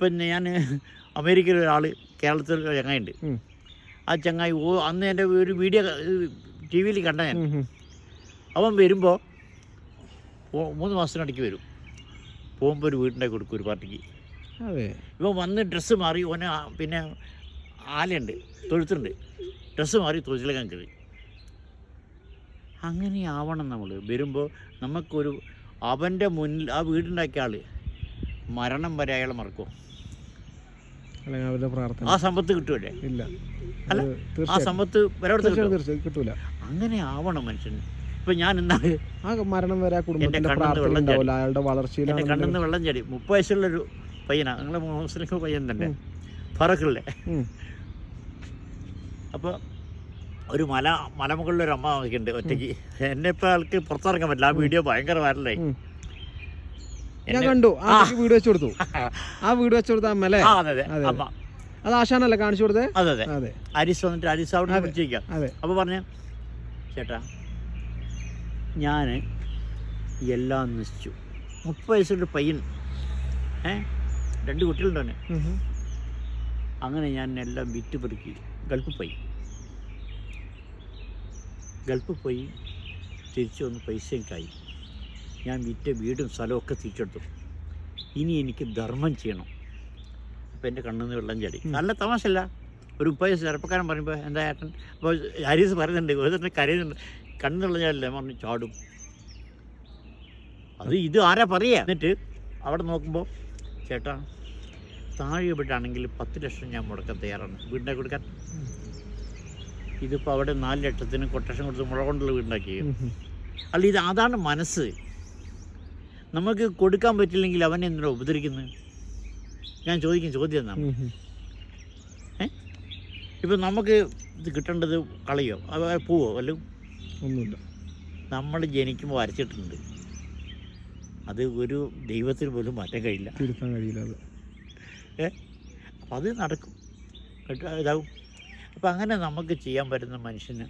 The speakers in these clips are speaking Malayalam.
പിന്നെ ഞാൻ അമേരിക്കയിൽ ഒരാൾ കേരളത്തിൽ ഒരു ചങ്ങായിണ്ട്. ആ ചങ്ങായി ഓ അന്ന് എന്റെ ഒരു വീഡിയോ ടി വിയിൽ കണ്ട ഞാൻ. അവൻ വരുമ്പോൾ മൂന്ന് മാസത്തിനിടയ്ക്ക് വരും. പോകുമ്പോൾ ഒരു വീട്ടിന്റെ കൊടുക്കും ഒരു പാർട്ടിക്ക്. ഇവൻ വന്ന് ഡ്രസ്സ് മാറി ഓനെ പിന്നെ ആലയുണ്ട് തൊഴുത്തുണ്ട് ഡ്രസ്സ് മാറി തൊഴുത്തിലേക്കാൻ കയറി. അങ്ങനെ ആവണം നമ്മൾ വരുമ്പോൾ നമുക്കൊരു അവന്റെ മുന്നിൽ ആ വീടുണ്ടാക്കിയ ആൾ മരണം വരെ അയാൾ മറക്കുമോ അല്ലെങ്കിൽ അവരുടെ പ്രാർത്ഥന. ആ സമ്പത്ത് കിട്ടൂലേ ഇല്ല. അല്ല, ആ സമ്പത്ത് തീർച്ചയായും കിട്ടൂല. അങ്ങനെ ആവണം മനുഷ്യന്. ഇപ്പം ഞാൻ ഇന്നാൾ ആ മരണം വരെ കുടുംബത്തിന്റെ പ്രാർത്ഥന ഉണ്ടാവില്ല. അയാളുടെ വളർച്ചയിൽ കണ്ണിൽ നിന്ന് വെള്ളം ചാടി. മുപ്പത് വയസ്സുള്ളൊരു പയ്യനാ. നിങ്ങളെ മുസ്ലിം പയ്യൻ തന്നെ. ഉം. ഫറക്കുള്ള അപ്പോൾ ഒരു മല മലമുകളിലൊരു അമ്മ ഉണ്ട് ഒറ്റയ്ക്ക്. എന്നെ ഇപ്പോൾ ആൾക്ക് പുറത്തിറങ്ങാൻ പറ്റില്ല. ആ വീഡിയോ ഭയങ്കര വൈറലായി. ഞാൻ കണ്ടു. ആ വീട് വെച്ചു കൊടുത്തു. ആ വീട് വെച്ചു കൊടുത്ത അമ്മ അല്ലേ അതെ അതെ. ആശാനല്ലേ കാണിച്ചു കൊടുത്തേ? അതെ അതെ. അതെ. അരിസ് വന്നിട്ട് അരിസ് അവിടെ. വിളിച്ചിരിക്കാം. അതെ. അപ്പോൾ പറഞ്ഞു ചേട്ടാ ഞാൻ എല്ലാം നശിച്ചു. മുപ്പത് വയസ്സുള്ള പയ്യൻ. ഏ? രണ്ട് കുട്ടികളുണ്ട് അവന്. ഉം, ഉം. അങ്ങനെ ഞാൻ എല്ലാം വിറ്റ് പെറുക്കി ഗൾഫിൽ പോയി. ഗൾഫിൽ പോയി തിരിച്ചു വന്ന് പൈസയൊക്കെയായി ഞാൻ വിറ്റ വീടും സ്ഥലമൊക്കെ തിരിച്ചെടുത്തു. ഇനി എനിക്ക് ധർമ്മം ചെയ്യണം. അപ്പോൾ എന്റെ കണ്ണിൽ നിന്ന് വെള്ളം ചാടി. നല്ല തമാശല്ല ഒരു മുപ്പത് ചെറുപ്പക്കാരൻ പറയുമ്പോൾ എന്താ ഏട്ടൻ? അപ്പോൾ ഹരീസ് പറയുന്നുണ്ട് ഒരു തന്നെ കരയുന്നുണ്ട്. കണ്ണിൽ വെള്ളം ചാടില്ല? പറഞ്ഞു ചാടും. അത് ഇത് ആരാ പറയുക? എന്നിട്ട് അവിടെ നോക്കുമ്പോൾ ചേട്ടാ താഴെ വീടാണെങ്കിൽ പത്ത് ലക്ഷം ഞാൻ മുടക്കാൻ തയ്യാറാണ്. വീടിനെ കൊടുക്കാൻ. ഇതിപ്പോൾ അവിടെ നാല് ലക്ഷത്തിന് കൊട്ടേഷൻ കൊടുത്ത് മുളകൊണ്ടുള്ള വീടുണ്ടാക്കി. അല്ല ഇത് അതാണ് മനസ്സ്. നമുക്ക് കൊടുക്കാൻ പറ്റില്ലെങ്കിൽ അവൻ എന്തിനാ ഉപദ്രവിക്കുന്നത് ഞാൻ ചോദിക്കും ചോദ്യം എന്നാണ് ഏ. ഇപ്പം നമുക്ക് ഇത് കിട്ടേണ്ടത് കളയോ? അത് പോവോ അല്ല ഒന്നുമില്ല. നമ്മൾ ജനിക്കുമ്പോൾ വരച്ചിട്ടുണ്ട്. അത് ഒരു ദൈവത്തിന് പോലും മാറ്റാൻ കഴിയില്ല. തിരുത്താൻ കഴിയില്ല അത്. അപ്പം അത് നടക്കും. കേട്ടോ? ഇതാവും. അപ്പം അങ്ങനെ നമുക്ക് ചെയ്യാൻ പറ്റുന്ന മനുഷ്യന്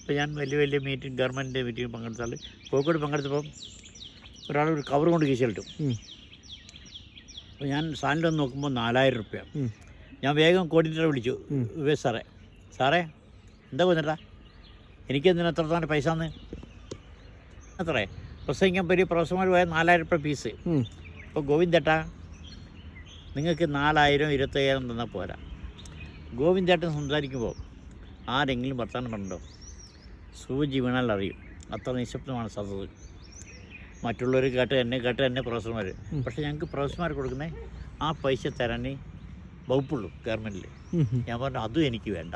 ഇപ്പം ഞാൻ വലിയ വലിയ മീറ്റിംഗ് ഗവൺമെന്റ് മീറ്റിംഗ് പങ്കെടുത്താൽ കോഴിക്കോട് പങ്കെടുത്തപ്പം ഒരാൾ ഒരു കവർ കൊണ്ട് കീശലിട്ടു. അപ്പോൾ ഞാൻ സാധനം നോക്കുമ്പോൾ നാലായിരം റുപ്യ. ഞാൻ വേഗം കോർഡിനേറ്ററെ വിളിച്ചു. വിവേക് സാറേ. സാറേ എന്താ കൊന്നിട്ടാ എനിക്കെന്തിനാ എത്ര തന്നെ പൈസ എന്ന് അത്രേ. പ്രസംഗിക്കാൻ പറ്റിയ പ്രൊഫസർമാർ പോയ നാലായിരം റുപ്യ ഫീസ്. അപ്പോൾ ഗോവിന്ദേട്ടാ നിങ്ങൾക്ക് നാലായിരം ഇരുപത്തയ്യായിരം തന്നാൽ പോരാ. ഗോവിന്ദേട്ടൻ സംസാരിക്കുമ്പോൾ ആരെങ്കിലും വർത്തമാനം പറഞ്ഞോ സൂചി വീണാൽ അറിയും. അത്ര നിശബ്ദമാണ് സദത് മറ്റുള്ളവർ കേട്ട് എന്നെ കേട്ട് എന്നെ പ്രൊഫസർമാർ പക്ഷെ ഞങ്ങൾക്ക് പ്രൊഫസർമാർ കൊടുക്കുന്ന ആ പൈസ തരാനേ വകുപ്പുള്ളൂ ഗവൺമെന്റിൽ. ഞാൻ പറഞ്ഞു അതും എനിക്ക് വേണ്ട.